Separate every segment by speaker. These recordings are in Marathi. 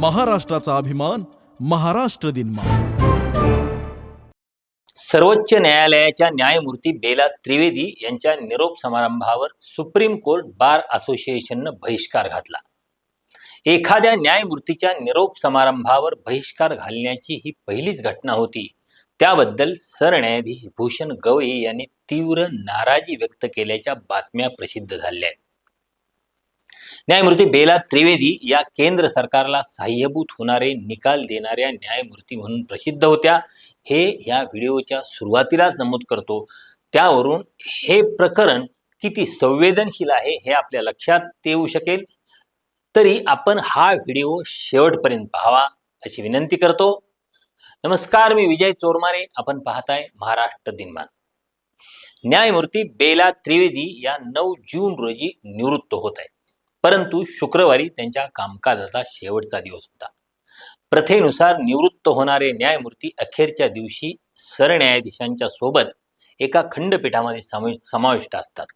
Speaker 1: महाराष्ट्राचा अभिमान महाराष्ट्र दिन
Speaker 2: सर्वोच्च न्यायालयाच्या न्यायमूर्ती बेला त्रिवेदी यांच्या निरोप समारंभावर सुप्रीम कोर्ट बार असोसिएशननं बहिष्कार घातला. एखाद्या न्यायमूर्तीच्या निरोप समारंभावर बहिष्कार घालण्याची ही पहिलीच घटना होती. त्याबद्दल सरन्यायाधीश भूषण गवई यांनी तीव्र नाराजी व्यक्त केल्याच्या बातम्या प्रसिद्ध झाल्या आहेत. न्यायमूर्ती बेला त्रिवेदी या केंद्र सरकारला सहाय्यभूत होणारे निकाल देणाऱ्या न्यायमूर्ती म्हणून प्रसिद्ध होत्या. हे या व्हिडिओच्या सुरुवातीलाच नमूद करतो. त्यावरून हे प्रकरण किती संवेदनशील आहे हे आपल्या लक्षात येऊ शकेल. तरी आपण हा व्हिडिओ शेवटपर्यंत पाहावा अशी विनंती करतो. नमस्कार मी विजय चोरमारे. आपण पाहताय महाराष्ट्र दिनमान. न्यायमूर्ती बेला त्रिवेदी या नऊ जून रोजी निवृत्त होत आहेत. परंतु शुक्रवारी त्यांच्या कामकाजाचा शेवटचा दिवस होता. प्रथेनुसार निवृत्त होणारे न्यायमूर्ती अखेरच्या दिवशी सरन्यायाधीशांच्या सोबत एका खंडपीठामध्ये समाविष्ट असतात.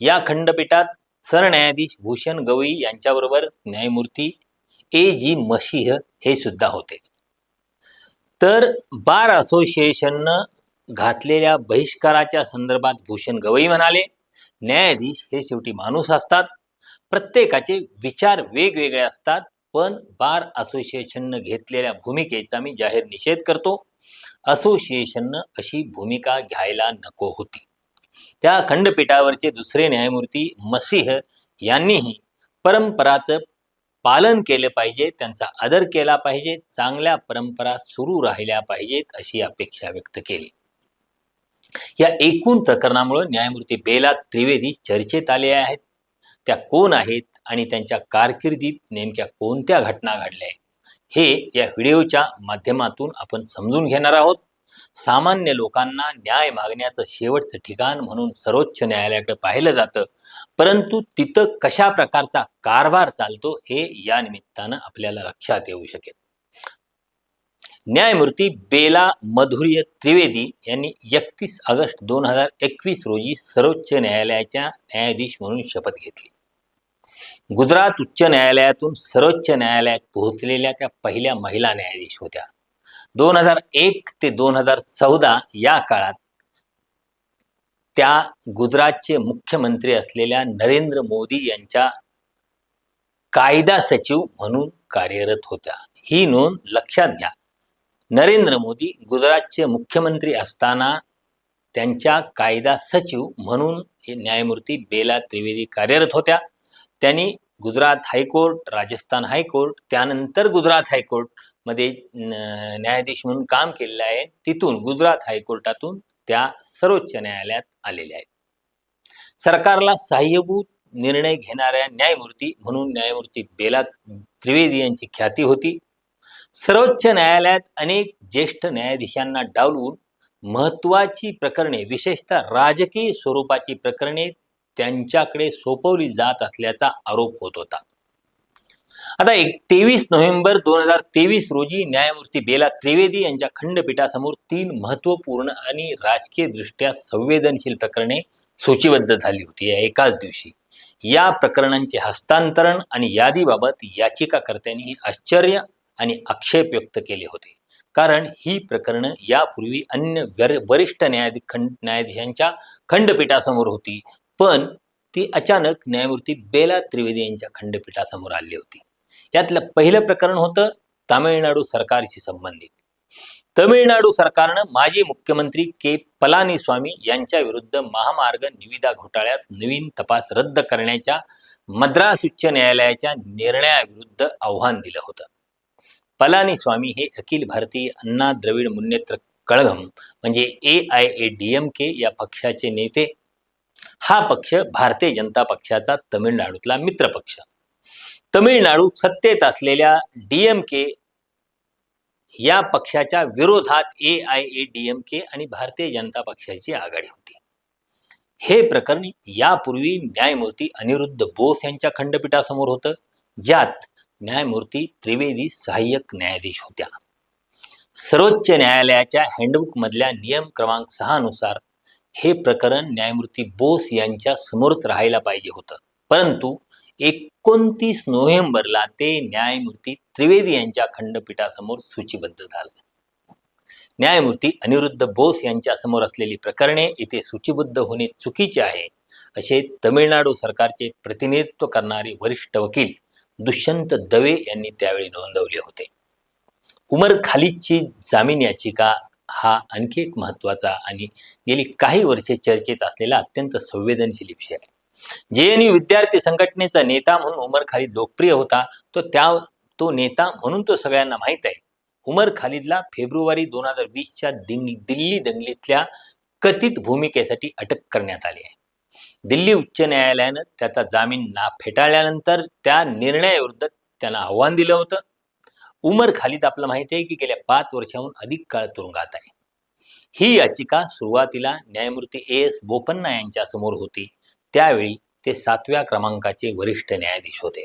Speaker 2: या खंडपीठात सरन्यायाधीश भूषण गवई यांच्याबरोबर न्यायमूर्ती ए जी मशीह हे सुद्धा होते. तर बार असोसिएशननं घातलेल्या बहिष्काराच्या संदर्भात भूषण गवई म्हणाले न्यायाधीश हे शेवटी माणूस असतात. प्रत्येकाचे विचार वेगवेगळे असतात पण बार असोसिएशननं घेतलेल्या भूमिकेचा मी जाहीर निषेध करतो. असोसिएशननं अशी भूमिका घ्यायला नको होती. त्या खंडपीठावरचे दुसरे न्यायमूर्ती मसीह यांनीही परंपराचं पालन केलं पाहिजे त्यांचा आदर केला पाहिजे चांगल्या परंपरा सुरू राहिल्या पाहिजेत अशी अपेक्षा व्यक्त केली. या एकूण प्रकरणामुळे न्यायमूर्ती बेला त्रिवेदी चर्चेत आले आहेत. त्या कोण आहेत आणि त्यांच्या कारकिर्दीत नेमक्या कोणत्या घटना घडल्या आहेत? हे या व्हिडिओच्या माध्यमातून आपण समजून घेणार आहोत. सामान्य लोकांना न्याय मागण्याचं शेवटचं ठिकाण म्हणून सर्वोच्च न्यायालयाकडे पाहिलं जातं. परंतु तिथं कशा प्रकारचा कारभार चालतो हे या निमित्तानं आपल्याला लक्षात येऊ शकेल. न्यायमूर्ती बेला मधुर्य त्रिवेदी यांनी एकतीस ऑगस्ट दोन हजार एकवीस रोजी सर्वोच्च न्यायालयाच्या न्यायाधीश म्हणून शपथ घेतली. गुजरात उच्च न्यायालयातून सर्वोच्च न्यायालयात पोहोचलेल्या त्या पहिल्या महिला न्यायाधीश होत्या. दोन हजार एक ते दोन हजार चौदा या काळात त्या गुजरातचे मुख्यमंत्री असलेल्या नरेंद्र मोदी यांच्या कायदा सचिव म्हणून कार्यरत होत्या. ही नोंद लक्षात घ्या. नरेंद्र मोदी गुजरातचे मुख्यमंत्री असताना त्यांच्या कायदा सचिव म्हणून हे न्यायमूर्ती बेला त्रिवेदी कार्यरत होत्या. त्यांनी गुजरात हायकोर्ट राजस्थान हायकोर्ट त्यानंतर गुजरात हायकोर्टमध्ये न- न्यायाधीश म्हणून काम केलेलं आहे. तिथून गुजरात हायकोर्टातून त्या सर्वोच्च न्यायालयात आलेल्या आहेत. सरकारला सहाय्यभूत निर्णय घेणाऱ्या न्यायमूर्ती म्हणून न्यायमूर्ती बेला त्रिवेदी यांची ख्याती होती. सर्वोच्च न्यायालयात अनेक ज्येष्ठ न्यायाधीशांना डावलून महत्वाची प्रकरणे विशेषतः राजकीय स्वरूपाची प्रकरणे त्यांच्याकडे सोपवली जात असल्याचा आरोप होत होता. आता एक तेवीस नोव्हेंबर दोन हजार तेवीस रोजी न्यायमूर्ती बेला त्रिवेदी यांच्या खंडपीठासमोर तीन महत्त्वपूर्ण आणि राजकीय दृष्ट्या संवेदनशील प्रकरणे सूचीबद्ध झाली होती. या एकाच दिवशी या प्रकरणांचे हस्तांतरण आणि यादीबाबत याचिकाकर्त्यांनी आश्चर्य आणि आक्षेप व्यक्त केले होते. कारण ही प्रकरणं यापूर्वी अन्य वरिष्ठ न्यायाधी खंड न्यायाधीशांच्या खंडपीठासमोर होती. पण ती अचानक न्यायमूर्ती बेला त्रिवेदी यांच्या खंडपीठासमोर आली होती. यातलं पहिलं प्रकरण होतं तामिळनाडू सरकारशी संबंधित. तमिळनाडू सरकारनं माजी मुख्यमंत्री के. पलानीस्वामी यांच्या विरुद्ध महामार्ग निविदा घोटाळ्यात नवीन तपास रद्द करण्याच्या मद्रास उच्च न्यायालयाच्या निर्णयाविरुद्ध आव्हान दिलं होतं. पलानीस्वामी हे अखिल भारतीय अण्णा द्रविड मुन्नेत्र कळघम म्हणजे A I A D M K या पक्षाचे नेते. हा पक्ष भारतीय जनता पक्षाचा तमिळनाडूतला मित्रपक्ष तमिळनाडूत सत्तेत असलेल्या डी एम के या पक्षाच्या विरोधात A I A D M K आणि भारतीय जनता पक्षाची आघाडी होती. हे प्रकरण यापूर्वी न्यायमूर्ती अनिरुद्ध बोस यांच्या खंडपीठासमोर होतं ज्यात न्यायमूर्ती त्रिवेदी सहाय्यक न्यायाधीश होत्या. सर्वोच्च न्यायालयाच्या हँडबुक मधल्या नियम क्रमांक सहा नुसार हे प्रकरण न्यायमूर्ती बोस यांच्या समोरच राहायला पाहिजे होतं. परंतु एकोणतीस नोव्हेंबरला ते न्यायमूर्ती त्रिवेदी यांच्या खंडपीठासमोर सूचीबद्ध झालं. न्यायमूर्ती अनिरुद्ध बोस यांच्या समोर असलेली प्रकरणे इथे सूचीबद्ध होणे चुकीचे आहे असे तमिळनाडू सरकारचे प्रतिनिधित्व करणारे वरिष्ठ वकील दुष्यंत दवे यांनी त्यावेळी नोंदवले होते. उमर खालिदची जामीन याचिका हा आणखी एक महत्त्वाचा आणि गेली काही वर्षे चर्चेत असलेला अत्यंत संवेदनशील विषय आहे. जे एन यू विद्यार्थी संघटनेचा नेता म्हणून उमर खालिद लोकप्रिय होता तो त्या तो नेता म्हणून तो सगळ्यांना माहीत आहे. उमर खालिदला फेब्रुवारी दोन हजार वीसच्या दिंग दिल्ली दंगलीतल्या कथित भूमिकेसाठी अटक करण्यात आली आहे. दिल्ली उच्च न्यायालयानं त्याचा जामीन ना फेटाळल्यानंतर त्या निर्णयाविरुद्ध त्यांना आव्हान दिलं होतं. उमर खालीद आपलं माहिती आहे की गेल्या पाच वर्षाहून अधिक काळ तुरुंगात आहे. ही याचिका सुरुवातीला न्यायमूर्ती ए एस बोपन्ना यांच्या समोर होती. त्यावेळी ते सातव्या क्रमांकाचे वरिष्ठ न्यायाधीश होते.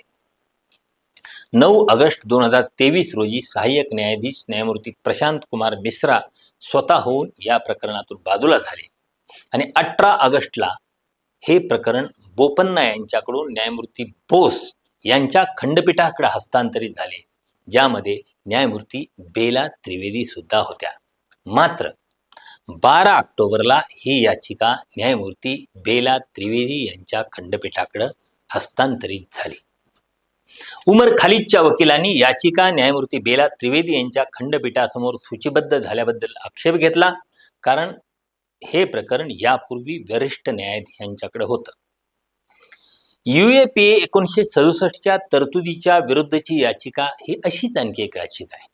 Speaker 2: नऊ ऑगस्ट दोन हजार तेवीस रोजी सहाय्यक न्यायाधीश न्यायमूर्ती प्रशांत कुमार मिश्रा स्वतः होऊन या प्रकरणातून बाजूला झाले आणि अठरा ऑगस्टला हे प्रकरण बोपन्ना यांच्याकडून न्यायमूर्ती बोस यांच्या खंडपीठाकडे हस्तांतरित झाले. ज्यामध्ये न्यायमूर्ती बेला त्रिवेदी सुद्धा होत्या. मात्र बारा ऑक्टोबरला ही याचिका न्यायमूर्ती बेला त्रिवेदी यांच्या खंडपीठाकडे हस्तांतरित झाली. उमर खालिदच्या वकिलांनी याचिका न्यायमूर्ती बेला त्रिवेदी यांच्या खंडपीठासमोर सूचीबद्ध झाल्याबद्दल आक्षेप घेतला कारण हे प्रकरण यापूर्वी वरिष्ठ न्यायाधीशांच्याकडे होतं. युएपीए एकोणीसशे सदुसष्टच्या तरतुदीच्या विरुद्धची याचिका ही अशीच आणखी एक याचिका आहे.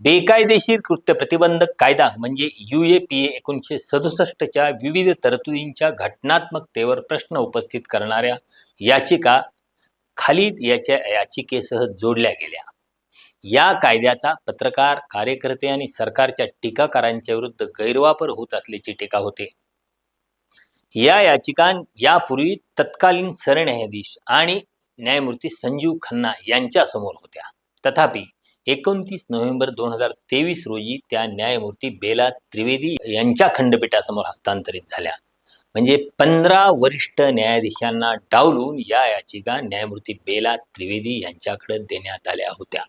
Speaker 2: बेकायदेशीर कृत्य प्रतिबंधक कायदा म्हणजे युएपीए एकोणीसशे सदुसष्टच्या विविध तरतुदींच्या घटनात्मकतेवर प्रश्न उपस्थित करणाऱ्या याचिका खालीद याच्या याचिकेसह जोडल्या गेल्या. या कायद्याचा पत्रकार कार्यकर्ते आणि सरकारच्या टीकाकारांच्या विरुद्ध गैरवापर होत असल्याची टीका होते. या याचिका यापूर्वी तत्कालीन सरन्यायाधीश आणि न्यायमूर्ती संजीव खन्ना यांच्यासमोर होत्या. तथापि एकोणतीस नोव्हेंबर दोन हजार तेवीस रोजी त्या न्यायमूर्ती बेला त्रिवेदी यांच्या खंडपीठासमोर हस्तांतरित झाल्या. म्हणजे पंधरा वरिष्ठ न्यायाधीशांना डावलून या याचिका न्यायमूर्ती बेला त्रिवेदी यांच्याकडे देण्यात आल्या होत्या.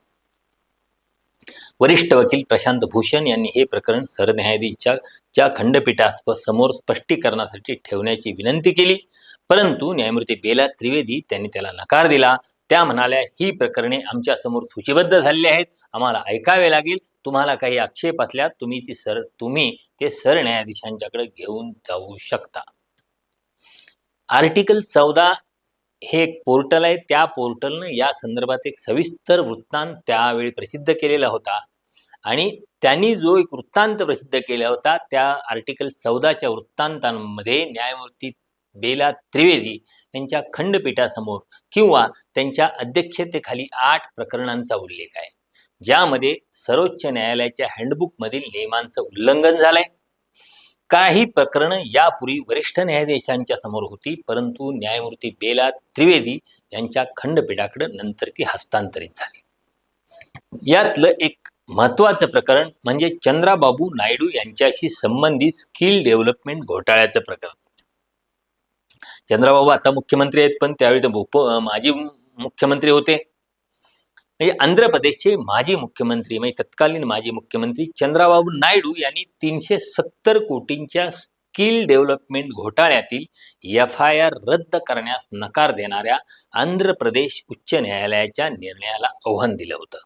Speaker 2: वरिष्ठ वकील प्रशांत भूषण यांनी हे प्रकरण सरन्यायाधीशच्या खंडपीठास खंडपीठासमोर स्पष्टीकरणासाठी ठेवण्याची विनंती केली. परंतु न्यायमूर्ती बेला त्रिवेदी त्यांनी त्याला नकार दिला. त्या म्हणाल्या ही प्रकरणे आमच्यासमोर सूचीबद्ध झालेली आहेत. आम्हाला ऐकावे लागेल. तुम्हाला काही आक्षेप असल्यास तुम्ही ती सर तुम्ही ते सरन्यायाधीशांच्याकडे घेऊन जाऊ शकता. आर्टिकल चौदा हे एक पोर्टल आहे. त्या पोर्टलनं या संदर्भात एक सविस्तर वृत्तांत त्यावेळी प्रसिद्ध केलेला होता. आणि त्यांनी जो एक वृत्तांत प्रसिद्ध केला होता त्या आर्टिकल चौदाच्या वृत्तांतांमध्ये न्यायमूर्ती बेला त्रिवेदी यांच्या खंडपीठासमोर किंवा त्यांच्या अध्यक्षतेखाली आठ प्रकरणांचा उल्लेख आहे. ज्यामध्ये सर्वोच्च न्यायालयाच्या हँडबुकमधील नियमांचं उल्लंघन झालंय. काही प्रकरणं यापूर्वी वरिष्ठ न्यायाधीशांच्या समोर होती परंतु न्यायमूर्ती बेला त्रिवेदी यांच्या खंडपीठाकडे नंतर ती हस्तांतरित झाली. यातलं एक महत्वाचं प्रकरण म्हणजे चंद्राबाबू नायडू यांच्याशी संबंधित स्किल डेव्हलपमेंट घोटाळ्याचं प्रकरण. चंद्राबाबू आता मुख्यमंत्री आहेत पण त्यावेळी ते उप माजी मुख्यमंत्री होते. म्हणजे आंध्र प्रदेशचे माजी मुख्यमंत्री म्हणजे तत्कालीन माजी मुख्यमंत्री चंद्राबाबू नायडू यांनी तीनशे सत्तर कोटींच्या स्किल डेव्हलपमेंट घोटाळ्यातील एफ आय आर रद्द करण्यास नकार देणाऱ्या आंध्र प्रदेश उच्च न्यायालयाच्या निर्णयाला आव्हान दिलं होतं.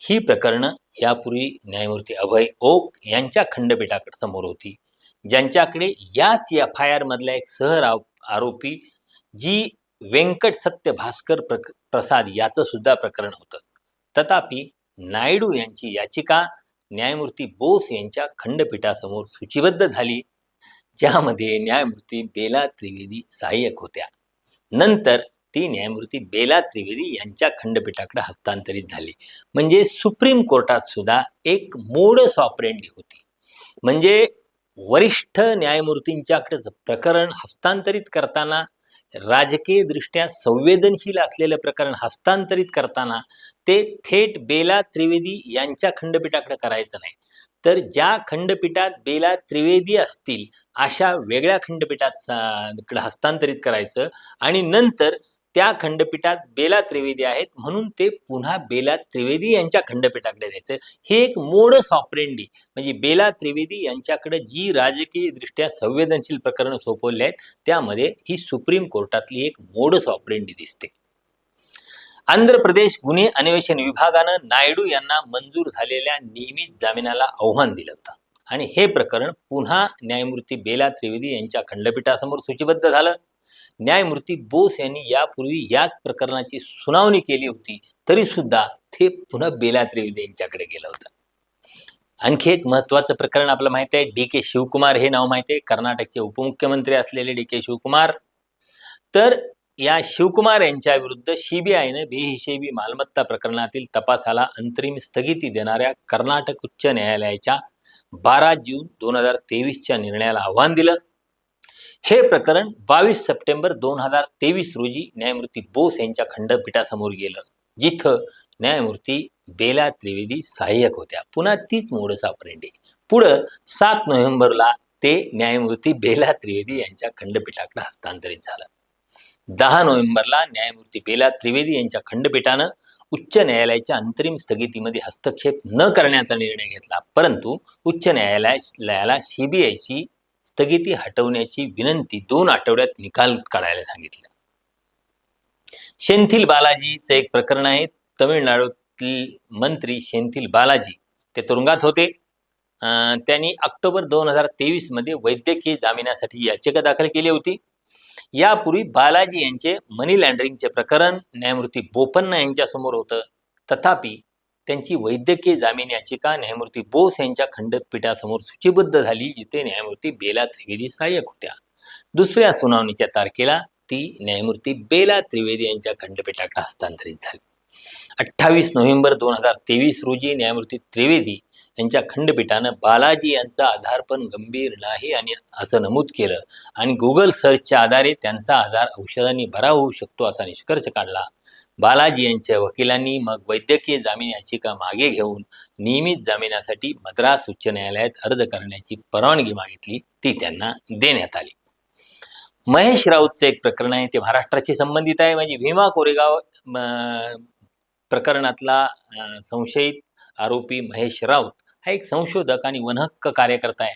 Speaker 2: ही प्रकरणं यापूर्वी न्यायमूर्ती अभय ओक यांच्या खंडपीठाकडे समोर होती ज्यांच्याकडे याच एफ आय आरमधल्या एक सहर आरोपी जी व्यंकट सत्य भास्कर प्रक प्रसाद याचं सुद्धा प्रकरण होतं. तथापि नायडू यांची याचिका न्यायमूर्ती बोस यांच्या खंडपीठासमोर सूचीबद्ध झाली ज्यामध्ये न्यायमूर्ती बेला त्रिवेदी सहाय्यक होत्या. नंतर ती न्यायमूर्ती बेला त्रिवेदी यांच्या खंडपीठाकडे हस्तांतरित झाली. म्हणजे सुप्रीम कोर्टात सुद्धा एक मोडस ऑपरेंडी होती. म्हणजे वरिष्ठ न्यायमूर्तींच्याकडे प्रकरण हस्तांतरित करताना राजकीय दृष्ट्या संवेदनशील असलेलं प्रकरण हस्तांतरित करताना ते थेट बेला त्रिवेदी यांच्या खंडपीठाकडे करायचं नाही. तर ज्या खंडपीठात बेला त्रिवेदी असतील अशा वेगळ्या खंडपीठात हस्तांतरित करायचं आणि नंतर त्या खंडपीठात बेला त्रिवेदी आहेत. म्हणून ते पुन्हा बेला त्रिवेदी यांच्या खंडपीठाकडे द्यायचं हे एक मोडस ऑपरेंडी म्हणजे बेला त्रिवेदी यांच्याकडे जी राजकीय दृष्ट्या संवेदनशील प्रकरणं सोपवली आहेत त्यामध्ये ही सुप्रीम कोर्टातली एक मोडस ऑपरेंडी दिसते. आंध्र प्रदेश गुन्हे अन्वेषण विभागानं नायडू यांना मंजूर झालेल्या नियमित जामिनाला आव्हान दिलं होतं. आणि हे प्रकरण पुन्हा न्यायमूर्ती बेला त्रिवेदी यांच्या खंडपीठासमोर सूचीबद्ध झालं. न्यायमूर्ती बोस यांनी यापूर्वी याच प्रकरणाची सुनावणी केली होती तरी सुद्धा ते पुन्हा बेला त्रिवेदी यांच्याकडे गेलं होतं. आणखी एक महत्वाचं प्रकरण आपलं माहिती आहे डी के शिवकुमार हे नाव माहिती आहे कर्नाटकचे उपमुख्यमंत्री असलेले डी के शिवकुमार. तर या शिवकुमार यांच्या विरुद्ध सीबीआयनं बेहिशेबी मालमत्ता प्रकरणातील तपासाला अंतरिम स्थगिती देणाऱ्या कर्नाटक उच्च न्यायालयाच्या बारा जून दोन हजार तेवीसच्या निर्णयाला आव्हान दिलं. हे प्रकरण बावीस सप्टेंबर दोन हजार तेवीस रोजी न्यायमूर्ती बोस यांच्या खंडपीठासमोर गेलं जिथं न्यायमूर्ती बेला त्रिवेदी सहाय्यक होत्या. पुन्हा तीच मोड सापरेंडी पुढं सात नोव्हेंबरला ते न्यायमूर्ती बेला त्रिवेदी यांच्या खंडपीठाकडे हस्तांतरित झालं. दहा नोव्हेंबरला न्यायमूर्ती बेला त्रिवेदी यांच्या खंडपीठानं उच्च न्यायालयाच्या अंतरिम स्थगितीमध्ये हस्तक्षेप न करण्याचा निर्णय घेतला परंतु उच्च न्यायालयाला सीबीआयची स्थगिती हटवण्याची विनंती दोन आठवड्यात निकाल काढायला सांगितलं. शेंथिल बालाजीचं एक प्रकरण आहे. तमिळनाडूतील मंत्री शेंथिल बालाजी ते तुरुंगात होते. त्यांनी ऑक्टोबर दोन हजार तेवीसमध्ये वैद्यकीय जामिनासाठी याचिका दाखल केली होती. यापूर्वी बालाजी यांचे मनी लँड्रिंगचे प्रकरण न्यायमूर्ती बोपन्ना यांच्यासमोर होतं. तथापि त्यांची वैद्यकीय जामीन याचिका न्यायमूर्ती बोस यांच्या खंडपीठासमोर सूचीबद्ध झाली जिथे न्यायमूर्ती बेला त्रिवेदी सहाय्यक होत्या. दुसऱ्या सुनावणीच्या तारखेला ती न्यायमूर्ती बेला त्रिवेदी यांच्या खंडपीठाकडे हस्तांतरित झाली. अठ्ठावीस नोव्हेंबर दोन हजार तेवीस रोजी न्यायमूर्ती त्रिवेदी यांच्या खंडपीठानं बालाजी यांचं आधारपण गंभीर नाही आणि असं नमूद केलं आणि गुगल सर्चच्या आधारे त्यांचा आधार औषधांनी भरा होऊ शकतो असा निष्कर्ष काढला. बालाजी यांच्या वकिलांनी मग वैद्यकीय जामीन याचिका मागे घेऊन नियमित जामिनासाठी मद्रास उच्च न्यायालयात अर्ज करण्याची परवानगी मागितली ती त्यांना देण्यात आली. महेश राऊतचं एक प्रकरण आहे ते महाराष्ट्राशी संबंधित आहे. म्हणजे भीमा कोरेगाव प्रकरणातला संशयित आरोपी महेश राऊत हा एक संशोधक आणि वनहक्क कार्यकर्ता आहे.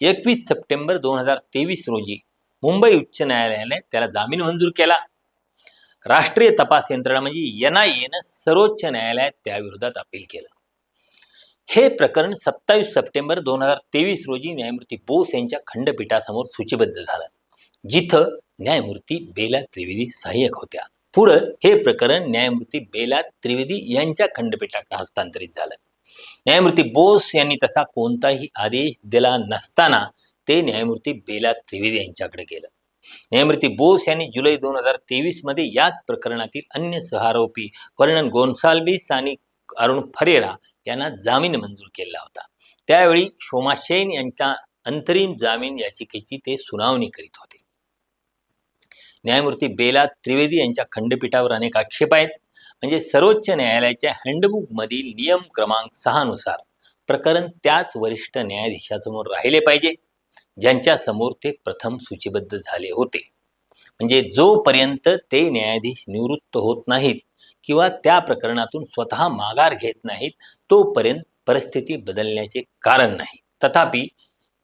Speaker 2: एकवीस सप्टेंबर दोन हजार तेवीस रोजी मुंबई उच्च न्यायालयाने त्याला जामीन मंजूर केला. राष्ट्रीय तपास यंत्रणा म्हणजे एन आय एनं सर्वोच्च न्यायालयात त्याविरोधात अपील केलं. हे प्रकरण सत्तावीस सप्टेंबर दोन हजार तेवीस रोजी न्यायमूर्ती बोस यांच्या खंडपीठासमोर सूचीबद्ध झालं जिथं न्यायमूर्ती बेला त्रिवेदी सहाय्यक होत्या. पुढं हे प्रकरण न्यायमूर्ती बेला त्रिवेदी यांच्या खंडपीठाकडे हस्तांतरित झालं. न्यायमूर्ती बोस यांनी तसा कोणताही आदेश दिला नसताना ते न्यायमूर्ती बेला त्रिवेदी यांच्याकडे गेलं. न्यायमूर्ती बोस यांनी जुलै दोन हजार तेवीसमध्ये याच प्रकरणातील अन्य सहारोपी वर्णन गोन्साल्विस आणि अरुण फरेरा यांना जामीन मंजूर केला होता. त्यावेळी शोमा शेन यांच्या अंतरिम जामीन याचिकेची ते सुनावणी करीत होते. न्यायमूर्ती बेला त्रिवेदी यांच्या खंडपीठावर अनेक आक्षेप आहेत. म्हणजे सर्वोच्च न्यायालयाच्या हँडबुकमधील नियम क्रमांक सहानुसार प्रकरण त्याच वरिष्ठ न्यायाधीशासमोर राहिले पाहिजे. ज्यांच्या समोर ते प्रथम सूचीबद्ध झाले होते. म्हणजे जोपर्यंत ते न्यायाधीश निवृत्त होत नाहीत किंवा त्या प्रकरणातून स्वतः माघार घेत नाहीत तोपर्यंत परिस्थिती बदलण्याचे कारण नाही. तथापि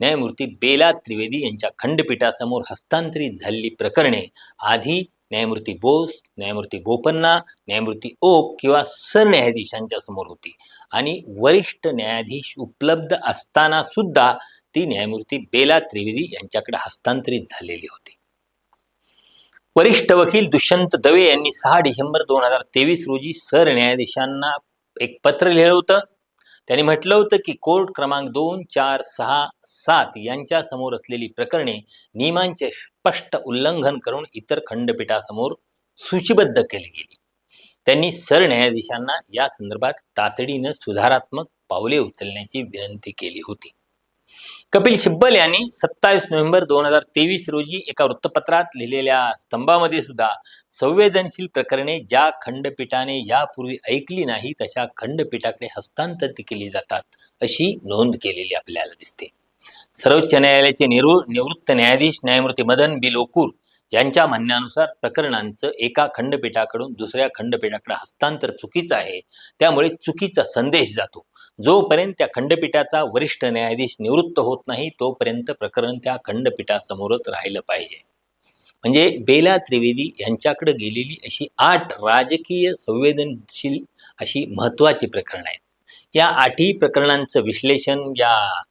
Speaker 2: न्यायमूर्ती बेला त्रिवेदी यांच्या खंडपीठासमोर हस्तांतरित झालेली प्रकरणे आधी न्यायमूर्ती बोस न्यायमूर्ती बोपन्ना न्यायमूर्ती ओक किंवा सरन्यायाधीशांच्या समोर होती. आणि वरिष्ठ न्यायाधीश उपलब्ध असताना सुद्धा ती न्यायमूर्ती बेला त्रिवेदी यांच्याकडे हस्तांतरित झालेली होती. वरिष्ठ वकील दुष्यंत दवे यांनी सहा डिसेंबर दोन हजार तेवीस रोजी सरन्यायाधीशांना एक पत्र लिहिलं होतं. त्यांनी म्हटलं होतं की कोर्ट क्रमांक दोन चार सहा सात यांच्या समोर असलेली प्रकरणे नियमांचे स्पष्ट उल्लंघन करून इतर खंडपीठासमोर सूचीबद्ध केली गेली. त्यांनी सरन्यायाधीशांना या संदर्भात तातडीनं सुधारात्मक पावले उचलण्याची विनंती केली होती. कपिल शिब्बल यांनी सत्तावीस नोव्हेंबर दोन हजार तेवीस रोजी एका वृत्तपत्रात लिहिलेल्या स्तंभामध्ये सुद्धा संवेदनशील प्रकरणे ज्या खंडपीठाने यापूर्वी ऐकली नाही तशा खंडपीठाकडे हस्तांतरित केली जातात अशी नोंद केलेली आपल्याला दिसते. सर्वोच्च न्यायालयाचे निवृत्त न्यायाधीश न्यायमूर्ती मदन बी लोकूर यांच्या म्हणण्यानुसार प्रकरणांचं एका खंडपीठाकडून दुसऱ्या खंडपीठाकडे हस्तांतर चुकीचं आहे. त्यामुळे चुकीचा संदेश जातो. जोपर्यंत त्या खंडपीठाचा वरिष्ठ न्यायाधीश निवृत्त होत नाही तोपर्यंत प्रकरण त्या खंडपीठासमोरच राहिलं पाहिजे. म्हणजे बेला त्रिवेदी यांच्याकडे गेलेली अशी आठ राजकीय संवेदनशील अशी महत्त्वाची प्रकरणं आहेत. या आठही प्रकरणांचं विश्लेषण या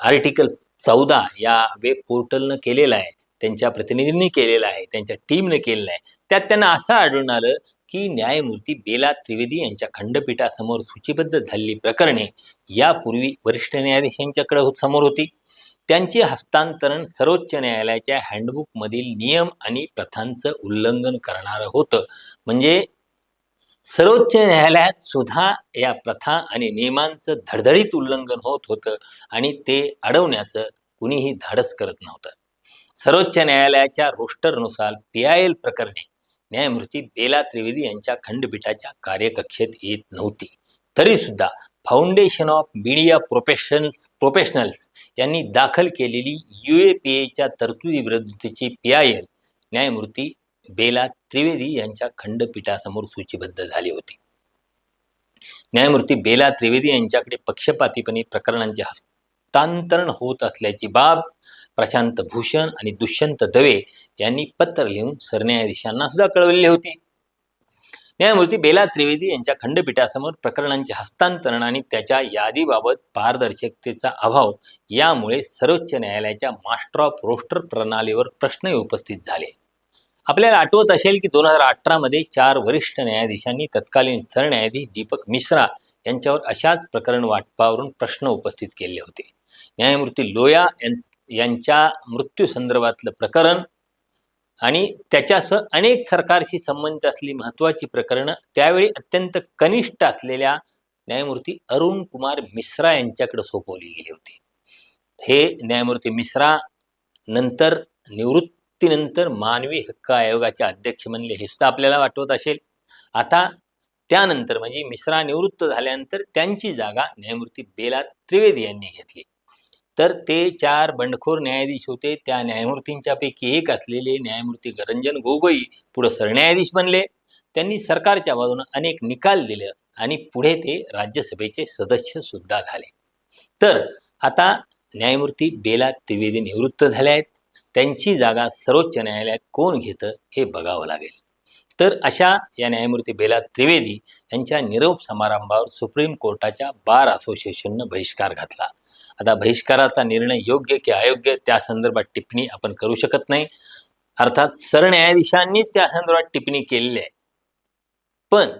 Speaker 2: आर्टिकल चौदा या वेब पोर्टलनं केलेलं आहे. त्यांच्या प्रतिनिधींनी केलेलं आहे त्यांच्या टीमने केलेलं आहे. त्यात त्यांना असं आढळून आलं की न्यायमूर्ती बेला त्रिवेदी यांच्या खंडपीठासमोर सूचीबद्ध झालेली प्रकरणे यापूर्वी वरिष्ठ न्यायाधीशांच्याकडे हो- समोर होती. त्यांचे हस्तांतरण सर्वोच्च न्यायालयाच्या हँडबुकमधील नियम आणि प्रथांचं उल्लंघन करणारं होतं. म्हणजे सर्वोच्च न्यायालयात सुद्धा या प्रथा आणि नियमांचं धडधडीत उल्लंघन होत होतं आणि ते अडवण्याचं कुणीही धाडस करत नव्हतं. सर्वोच्च न्यायालयाच्या रोस्टरनुसार पी आय एल प्रकरणे न्यायमूर्ती बेला त्रिवेदी यांच्या खंडपीठाच्या कार्यकक्षेत येत नव्हती. तरी सुद्धा foundation of media professionals professionals यांनी दाखल केलेली यू ए पी एच्या तरतुदीविरुद्धची पी आय एल न्यायमूर्ती बेला त्रिवेदी यांच्या खंडपीठासमोर सूचीबद्ध झाली होती. न्यायमूर्ती बेला त्रिवेदी यांच्याकडे पक्षपातीपणे प्रकरणांचे हस्तांतरण होत असल्याची बाब प्रशांत भूषण आणि दुष्यंत दवे यांनी पत्र लिहून सरन्यायाधीशांना सुद्धा कळवलेली होती. न्यायमूर्ती बेला त्रिवेदी यांच्या खंडपीठासमोर प्रकरणांचे हस्तांतरण आणि त्याच्या यादीबाबत पारदर्शकतेचा अभाव यामुळे सर्वोच्च न्यायालयाच्या मास्टर ऑफ रोस्टर प्रणालीवर प्रश्नही उपस्थित झाले. आपल्याला आठवत असेल की दोन हजार अठरामध्ये चार वरिष्ठ न्यायाधीशांनी तत्कालीन सरन्यायाधीश दीपक मिश्रा यांच्यावर अशाच प्रकरण वाटपावरून प्रश्न उपस्थित केले होते. न्यायमूर्ती लोया यां- यांच्या मृत्यूसंदर्भातलं प्रकरण आणि त्याच्यासह अनेक सरकारशी संबंधित असलेली महत्त्वाची प्रकरणं त्यावेळी अत्यंत कनिष्ठ असलेल्या न्यायमूर्ती अरुण कुमार मिश्रा यांच्याकडे सोपवली गेली होती. हे न्यायमूर्ती मिश्रा नंतर निवृत्तीनंतर मानवी हक्क आयोगाचे अध्यक्ष म्हणले हे सुद्धा आपल्याला वाटवत असेल. आता त्यानंतर म्हणजे मिश्रा निवृत्त झाल्यानंतर त्यांची जागा न्यायमूर्ती बेला त्रिवेदी यांनी घेतली. तर ते चार बंडखोर न्यायाधीश होते. त्या न्यायमूर्तींच्यापैकी एक असलेले न्यायमूर्ती रंजन गोगोई पुढं सरन्यायाधीश बनले. त्यांनी सरकारच्या बाजूनं अनेक निकाल दिले आणि पुढे ते राज्यसभेचे सदस्य सुद्धा झाले. तर आता न्यायमूर्ती बेला त्रिवेदी निवृत्त झाल्या आहेत. त्यांची जागा सर्वोच्च न्यायालयात कोण घेतं हे बघावं लागेल. तर अशा या न्यायमूर्ती बेला त्रिवेदी यांच्या निरोप समारंभावर सुप्रीम कोर्टाच्या बार असोसिएशननं बहिष्कार घातला. आता बहिष्काराचा निर्णय योग्य की अयोग्य त्या संदर्भात टिप्पणी आपण करू शकत नाही. अर्थात सरन्यायाधीशांनीच त्या संदर्भात टिप्पणी केलेली आहे. पण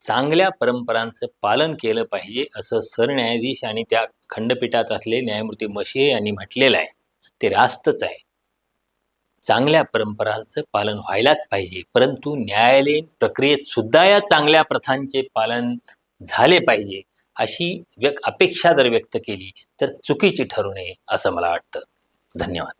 Speaker 2: चांगल्या परंपरांचं पालन केलं पाहिजे असं सरन्यायाधीश आणि त्या खंडपीठात असले न्यायमूर्ती मशे यांनी म्हटलेलं आहे. ते रास्तच आहे. चांगल्या परंपरांचं पालन व्हायलाच पाहिजे परंतु न्यायालयीन प्रक्रियेत सुद्धा या चांगल्या प्रथांचे पालन झाले पाहिजे. अशी व्यक अपेक्षा जर व्यक्त केली तर चुकीची ठरू नये असं मला वाटतं. धन्यवाद.